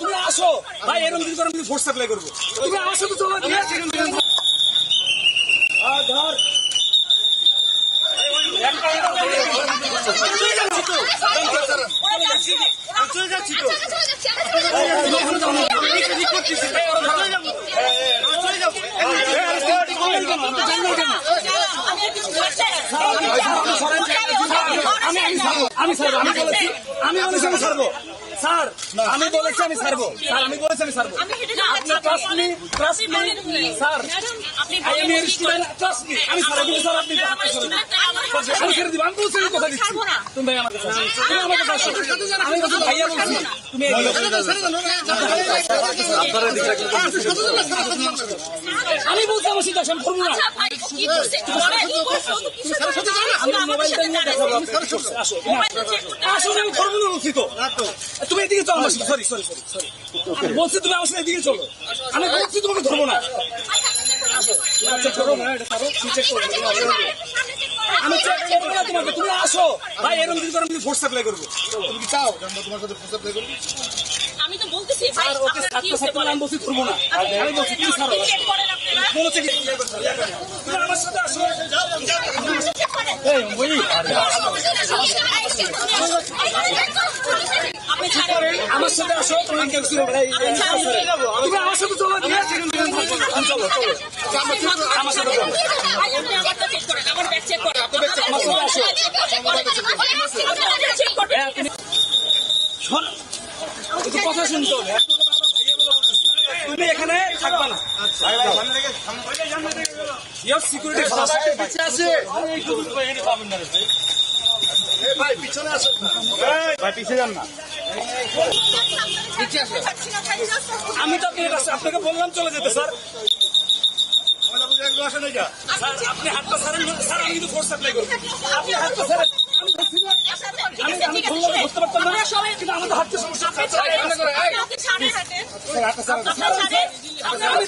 তুমি আসো। ভাই, এরকম দিন করে, আমি ফোর্স সাপ্লাই করব। তুমি আসো তো চলো চলে যাচ্ছি তো আমি আমি ছাড়বো আমি বলেছি আমি বলেছি আমি ছাড়বো স্যার আমি বলেছি আমি ছাড়বো স্যার আমি বলেছি আমি ছাড়বো আপনি trust me trust me sir I am year student trust me আমি ছাড়বো কিন্তু স্যার আপনি হাতে সরেন। আমি ছেড়ে দিব আমি বলছি আমি কথা দিচ্ছি তুমি ভাই আমার কাছে তুমি আমার কাছে আমি বলছি ভাইয়া বলছি তুমি আমি বলছি আমার সিদ্ধান্ত আমি করব না মোবাইলটা নিয়ে দেখাবো আসলে আমি করব তুমি এদিকে চলো আমার সরি সরি সরি সরি। বলছি তুমি আমার এদিকে চলো। আমি বলছি তোমাকে ধরবো না। চেক করো আমি চেক করব না তোমাকে তুমি আসো। ভাই এরকম করে আমি ফোর্স সাপ্লাই করব। তুমি কি চাও? তোমার সাথে প্রস্তাব প্লে করি আমি তো বলতেছি ভাই ওকে আপনারা কি ছাত্র আমি বলছি ধরবো না। আমি বলছি তুমি ছাড়ো মনে আমার সাথে আসো তোমার কেউ ছিল ভাই তুমি আমার সাথে চলো চলো চলো আমার হ্যাঁ, কথা শুনতে হবে তুমি এখানে থাকবা না। ইয়োর সিকিউরিটি আছে। ভাই। পিছনে আসেন ভাই পিছিয়ে যান না। আমি তো আপনাকে বললাম চলে যেতে স্যার। আপনি হাতটা ছাড়েন স্যার আমি কিন্তু ফোর্স সাপ্লাই করব। আপনি হাতটা ছাড়েন। আমি ধরতে পারতাম না। কিন্তু আমাদের হাতটা সমস্যা আপনি ছাড়েন